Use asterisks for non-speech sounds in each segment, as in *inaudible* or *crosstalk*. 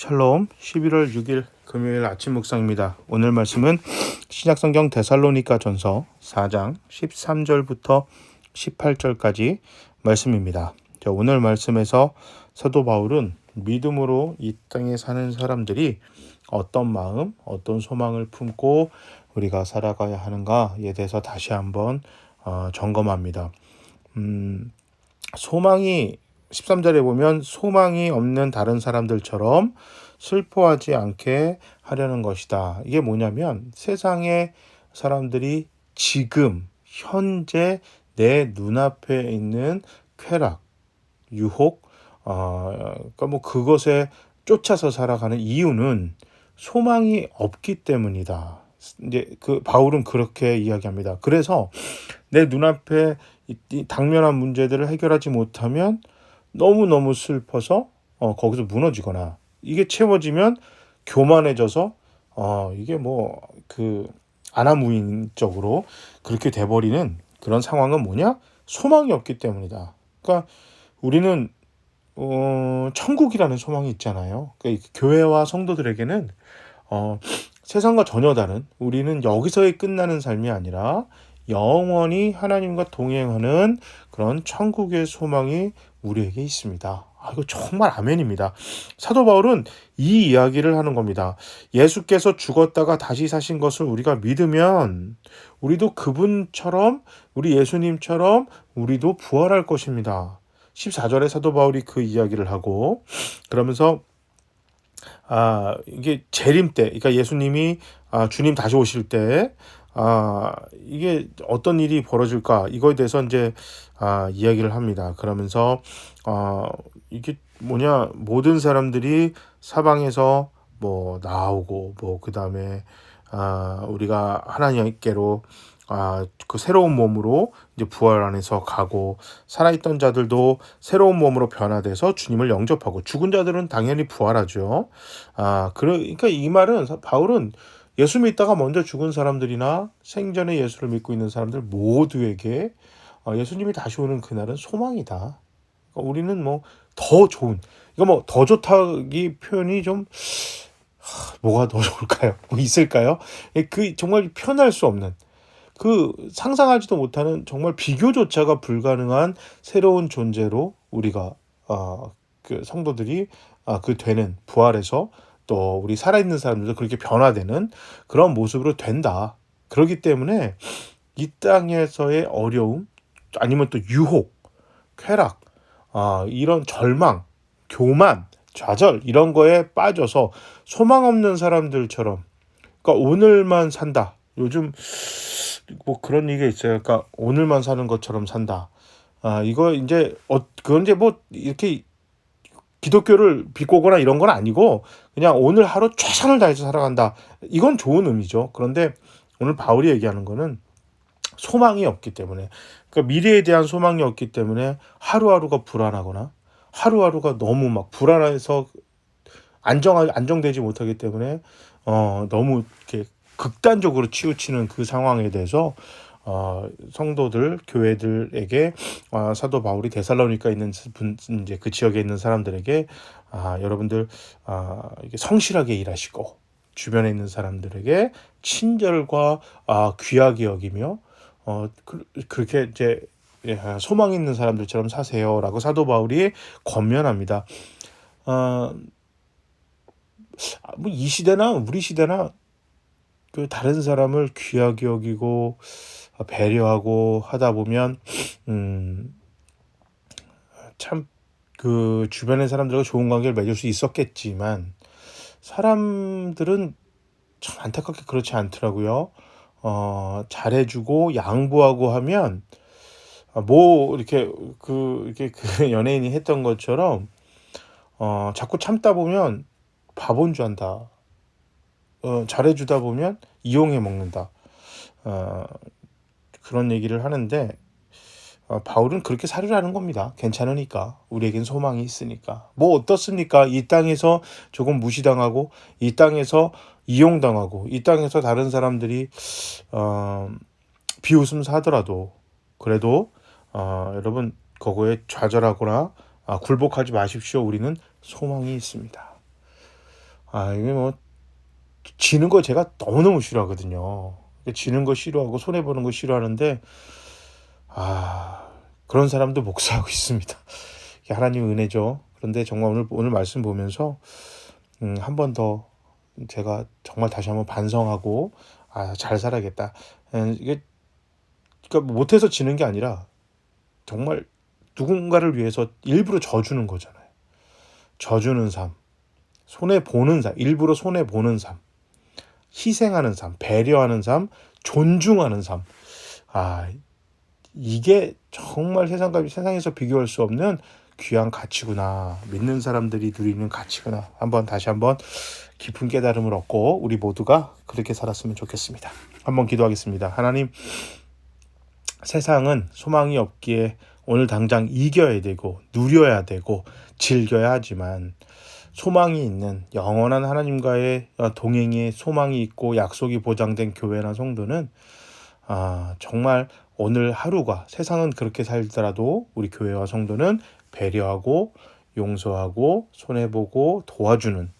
샬롬 11월 6일 금요일 아침 묵상입니다. 오늘 말씀은 신약성경 데살로니가 전서 4장 13절부터 18절까지 말씀입니다. 자, 오늘 말씀에서 사도 바울은 믿음으로 이 땅에 사는 사람들이 어떤 마음, 어떤 소망을 품고 우리가 살아가야 하는가에 대해서 다시 한번 어, 점검합니다. 음, 소망이 13절에 보면 소망이 없는 다른 사람들처럼 슬퍼하지 않게 하려는 것이다. 이게 뭐냐면 세상의 사람들이 지금 현재 내 눈앞에 있는 쾌락, 유혹, 어, 그러니까 뭐 그것에 쫓아서 살아가는 이유는 소망이 없기 때문이다. 이제 그 바울은 그렇게 이야기합니다. 그래서 내 눈앞에 당면한 문제들을 해결하지 못하면 너무너무 슬퍼서 어, 거기서 무너지거나 이게 채워지면 교만해져서 어, 이게 뭐 그 아나무인적으로 그렇게 돼버리는 그런 상황은 뭐냐? 소망이 없기 때문이다. 그러니까 우리는 어, 천국이라는 소망이 있잖아요. 그러니까 교회와 성도들에게는 어, 세상과 전혀 다른 우리는 여기서의 끝나는 삶이 아니라 영원히 하나님과 동행하는 그런 천국의 소망이 우리에게 있습니다. 아, 이거 정말 아멘입니다. 사도 바울은 이 이야기를 하는 겁니다. 예수께서 죽었다가 다시 사신 것을 우리가 믿으면 우리도 그분처럼 우리 예수님처럼 우리도 부활할 것입니다. 14절에 사도 바울이 그 이야기를 하고 그러면서 아, 이게 재림 때, 그러니까 예수님이 아, 주님 다시 오실 때 아, 이게 어떤 일이 벌어질까 이거에 대해서 이제 아, 이야기를 합니다. 그러면서 아, 이게 뭐냐 모든 사람들이 사방에서 뭐 나오고 뭐 그다음에 아, 우리가 하나님께로 아, 그 새로운 몸으로 이제 부활 안에서 가고 살아있던 자들도 새로운 몸으로 변화돼서 주님을 영접하고 죽은 자들은 당연히 부활하죠. 아, 그러니까 이 말은 바울은 예수 믿다가 먼저 죽은 사람들이나 생전에 예수를 믿고 있는 사람들 모두에게 어, 예수님이 다시 오는 그날은 소망이다. 그러니까 우리는 뭐 더 좋은 이거 뭐 더 좋다기 표현이 좀 하, 뭐가 더 *laughs* 좋을까요? 뭐 있을까요? 예, 그 정말 표현할 수 없는 그 상상하지도 못하는 정말 비교조차가 불가능한 새로운 존재로 우리가 어, 그 성도들이 아, 그 되는 부활에서 또 우리 살아있는 사람들도 그렇게 변화되는 그런 모습으로 된다. 그렇기 때문에 이 땅에서의 어려움 아니면 또 유혹, 쾌락, 아, 이런 절망, 교만, 좌절 이런 거에 빠져서 소망 없는 사람들처럼 그러니까 오늘만 산다. 요즘 뭐 그런 얘기가 있어요. 그러니까 오늘만 사는 것처럼 산다. 아, 이거 이제 어 그건 이제 뭐 이렇게 기독교를 비꼬거나 이런 건 아니고 그냥 오늘 하루 최선을 다해서 살아간다. 이건 좋은 의미죠. 그런데 오늘 바울이 얘기하는 거는 소망이 없기 때문에 그러니까 미래에 대한 소망이 없기 때문에 하루하루가 불안하거나 하루하루가 너무 막 불안해서 안정 안정되지 못하기 때문에 어 너무 이렇게 극단적으로 치우치는 그 상황에 대해서 어, 성도들 교회들에게 어, 사도 바울이 데살로니가 있는 분 이제 그 지역에 있는 사람들에게 아, 여러분들 아, 성실하게 일하시고 주변에 있는 사람들에게 친절과 아, 귀하게 여기며 어, 그, 그렇게 이제 예, 소망 있는 사람들처럼 사세요라고 사도 바울이 권면합니다. 어, 뭐이 시대나 우리 시대나 그 다른 사람을 귀하게 여기고 배려하고 하다 보면 음 참 그 주변의 사람들과 좋은 관계를 맺을 수 있었겠지만 사람들은 참 안타깝게 그렇지 않더라고요. 어, 잘해주고 양보하고 하면 뭐 이렇게 그 이렇게 그 *laughs* 연예인이 했던 것처럼 어, 자꾸 참다 보면 바본 줄 안다. 어, 잘해주다 보면 이용해 먹는다. 어, 그런 얘기를 하는데 어, 바울은 그렇게 살으라는 겁니다. 괜찮으니까 우리에겐 소망이 있으니까 뭐 어떻습니까? 이 땅에서 조금 무시당하고 이 땅에서 이용당하고 이 땅에서 다른 사람들이 어, 비웃음 사더라도 그래도 어, 여러분 그거에 좌절하거나 아, 굴복하지 마십시오. 우리는 소망이 있습니다. 아 이게 뭐 지는 거 제가 너무너무 싫어하거든요. 지는 거 싫어하고 손해 보는 거 싫어하는데 아 그런 사람도 목사하고 *laughs* 있습니다. 하나님 은혜죠. 그런데 정말 오늘 오늘 말씀 보면서 음, 한 번 더 제가 정말 다시 한번 반성하고 아 잘 살아야겠다. 음, 이게 그러니까 못해서 지는 게 아니라 정말 누군가를 위해서 일부러 져주는 거잖아요. 져주는 삶, 손해 보는 삶, 일부러 손해 보는 삶, 희생하는 삶, 배려하는 삶, 존중하는 삶. 아 이게 정말 세상과 세상에서 비교할 수 없는 귀한 가치구나. 믿는 사람들이 누리는 가치구나. 한번 다시 한번 깊은 깨달음을 얻고 우리 모두가 그렇게 살았으면 좋겠습니다. 한번 기도하겠습니다. 하나님 세상은 소망이 없기에 오늘 당장 이겨야 되고 누려야 되고 즐겨야 하지만 소망이 있는 영원한 하나님과의 동행의 소망이 있고 약속이 보장된 교회나 성도는 아, 정말 오늘 하루가 세상은 그렇게 살더라도 우리 교회와 성도는 배려하고 용서하고 손해보고 도와주는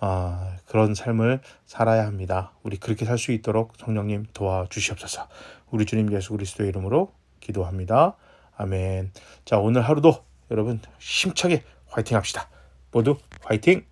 아, 그런 삶을 살아야 합니다. 우리 그렇게 살 수 있도록 성령님 도와주시옵소서. 우리 주님 예수 그리스도의 이름으로 기도합니다. 아멘. 자, 오늘 하루도 여러분 힘차게 화이팅 합시다. 모두 화이팅!